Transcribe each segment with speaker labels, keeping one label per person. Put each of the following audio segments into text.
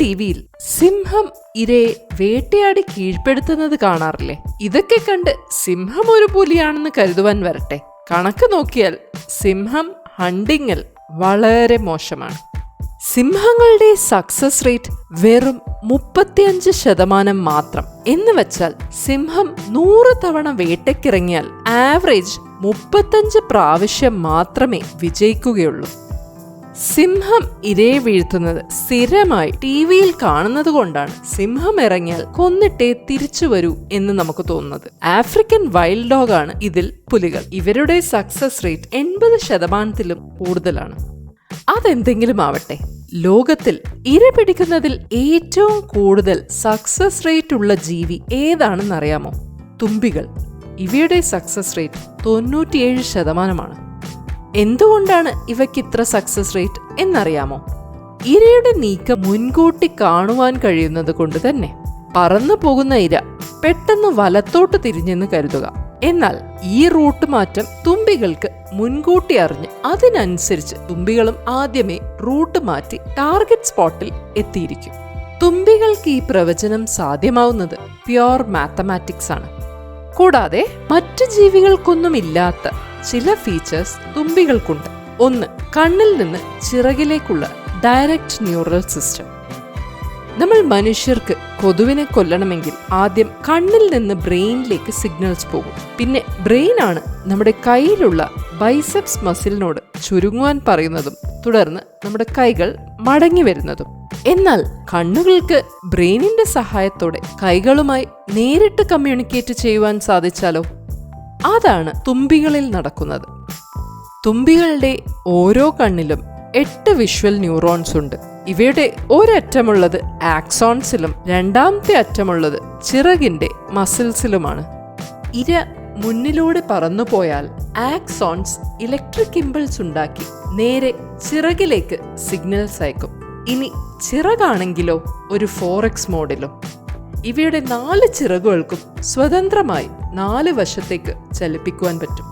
Speaker 1: T വിയിൽ സിംഹം ഇരയെ വേട്ടയാടി കീഴ്പ്പെടുത്തുന്നത് കാണാറില്ലേ? ഇതൊക്കെ കണ്ട് സിംഹം ഒരു പുലിയാണെന്ന് കരുതുവാൻ വരട്ടെ. കണക്ക് നോക്കിയാൽ സിംഹം ഹണ്ടിങ്ങിൽ വളരെ മോശമാണ്. സിംഹങ്ങളുടെ സക്സസ് റേറ്റ് വെറും മുപ്പത്തിയഞ്ച് ശതമാനം മാത്രം. എന്ന് വെച്ചാൽ സിംഹം നൂറ് തവണ വേട്ടയ്ക്കിറങ്ങിയാൽ ആവറേജ് മുപ്പത്തഞ്ച് പ്രാവശ്യം മാത്രമേ വിജയിക്കുകയുള്ളൂ. സിംഹം ഇരയെ വീഴ്ത്തുന്നത് സ്ഥിരമായി ടി വിയിൽ കാണുന്നത് കൊണ്ടാണ്. സിംഹം ഇറങ്ങിയാൽ കൊന്നിട്ടേ തിരിച്ചു വരൂ എന്ന് നമുക്ക് തോന്നുന്നത്. ആഫ്രിക്കൻ വൈൽഡ് ഡോഗ് ആണ് ഇതിൽ പുലികൾ. ഇവരുടെ സക്സസ് റേറ്റ് എൺപത് ശതമാനത്തിലും കൂടുതലാണ്. അതെന്തെങ്കിലും ആവട്ടെ. ലോകത്തിൽ ഇര പിടിക്കുന്നതിൽ ഏറ്റവും കൂടുതൽ സക്സസ് റേറ്റ് ഉള്ള ജീവി ഏതാണെന്നറിയാമോ? തുമ്പികൾ. ഇവയുടെ സക്സസ് റേറ്റ് തൊണ്ണൂറ്റിയേഴ് ശതമാനമാണ്. എന്തുകൊണ്ടാണ് ഇവയ്ക്ക് ഇത്ര സക്സസ് റേറ്റ് എന്നറിയാമോ? ഇരയുടെ നീക്കം മുൻകൂട്ടി കാണുവാൻ കഴിയുന്നത് കൊണ്ട് തന്നെ പറന്നു പോകുന്ന ഇര പെട്ടെന്ന് വലത്തോട്ട് തിരിഞ്ഞെന്ന് കരുതുക. എന്നാൽ ഈ റൂട്ട് മാറ്റം തുമ്പികൾക്ക് മുൻകൂട്ടി അറിഞ്ഞ് അതിനനുസരിച്ച് തുമ്പികളും ആദ്യമേ റൂട്ട് മാറ്റി ടാർഗറ്റ് സ്പോട്ടിൽ എത്തിയിരിക്കും. തുമ്പികൾക്ക് ഈ പ്രവചനം സാധ്യമാവുന്നത് പ്യോർ മാത്തമാറ്റിക്സ് ആണ്. കൂടാതെ മറ്റു ജീവികൾക്കൊന്നുമില്ലാത്ത ചില ഫീച്ചേഴ്സ് തുമ്പികൾക്കുണ്ട്. ഒന്ന് കണ്ണിൽ നിന്ന് ചിറകിലേക്കുള്ള ഡയറക്റ്റ് ന്യൂറൽ സിസ്റ്റം നമ്മൾ മനുഷ്യർക്ക് കൊതുവിനെ കൊല്ലണമെങ്കിൽ ആദ്യം കണ്ണിൽ നിന്ന് ബ്രെയിനിലേക്ക് സിഗ്നൽസ് പോകും. പിന്നെ ബ്രെയിൻ ആണ് നമ്മുടെ കയ്യിലുള്ള ബൈസെപ്സ് മസിലിനോട് ചുരുങ്ങുവാൻ പറയുന്നതും തുടർന്ന് നമ്മുടെ കൈകൾ മടങ്ങി വരുന്നതും. എന്നാൽ കണ്ണുകൾക്ക് ബ്രെയിനിന്റെ സഹായത്തോടെ കൈകളുമായി നേരിട്ട് കമ്മ്യൂണിക്കേറ്റ് ചെയ്യുവാൻ സാധിച്ചാലോ? അതാണ് തുമ്പികളിൽ നടക്കുന്നത്. തുമ്പികളുടെ ഓരോ കണ്ണിലും എട്ട് വിഷ്വൽ ന്യൂറോൺസ് ഉണ്ട്. ഇവയുടെ ഒരറ്റമുള്ളത് ആക്സോൺസിലും രണ്ടാമത്തെ അറ്റമുള്ളത് ചിറകിന്റെ മസിൽസിലുമാണ് ഇര മുന്നിലൂടെ പറന്നുപോയാൽ ആക്സോൺസ് ഇലക്ട്രിക് ഇമ്പൾസ് ഉണ്ടാക്കി നേരെ ചിറകിലേക്ക് സിഗ്നൽസ് അയക്കും. ഇനി ചിറകാണെങ്കിലോ ഒരു ഫോറക്സ് മോഡിലും ഇവയുടെ നാല് ചിറകുകൾക്കും സ്വതന്ത്രമായി നാല് വശത്തേക്ക് ചലിപ്പിക്കുവാൻ പറ്റും.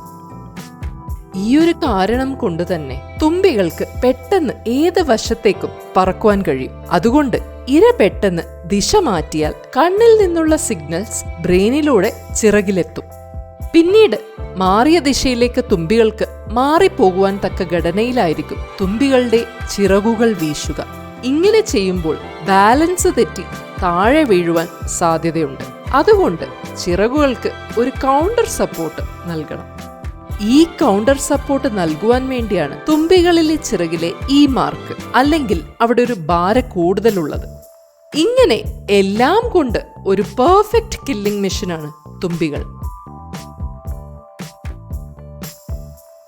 Speaker 1: ഈയൊരു കാരണം കൊണ്ട് തന്നെ തുമ്പികൾക്ക് പെട്ടെന്ന് ഏത് വശത്തേക്കും പറക്കുവാൻ കഴിയും. അതുകൊണ്ട് ഇര പെട്ടെന്ന് ദിശ മാറ്റിയാൽ കണ്ണിൽ നിന്നുള്ള സിഗ്നൽസ് ബ്രെയിനിലൂടെ ചിറകിലെത്തും. പിന്നീട് മാറിയ ദിശയിലേക്ക് തുമ്പികൾക്ക് മാറിപ്പോകുവാൻ തക്ക ഘടനയിലായിരിക്കും തുമ്പികളുടെ ചിറകുകൾ വീശുക. ഇങ്ങനെ ചെയ്യുമ്പോൾ ബാലൻസ് തെറ്റി താഴെ വീഴുവാൻ സാധ്യതയുണ്ട്. അതുകൊണ്ട് ചിറകുകൾക്ക് ഒരു കൗണ്ടർ സപ്പോർട്ട് നൽകണം. ഈ കൗണ്ടർ സപ്പോർട്ട് നൽകുവാൻ വേണ്ടിയാണ് തുമ്പികളിലെ ചിറകിലെ ഈ മാർക്ക് അല്ലെങ്കിൽ അവിടെ ഒരു ഭാര കൂടുതലുള്ളത്. ഇങ്ങനെ എല്ലാം കൊണ്ട് ഒരു പെർഫെക്റ്റ് കില്ലിംഗ് മെഷീനാണ് തുമ്പികൾ.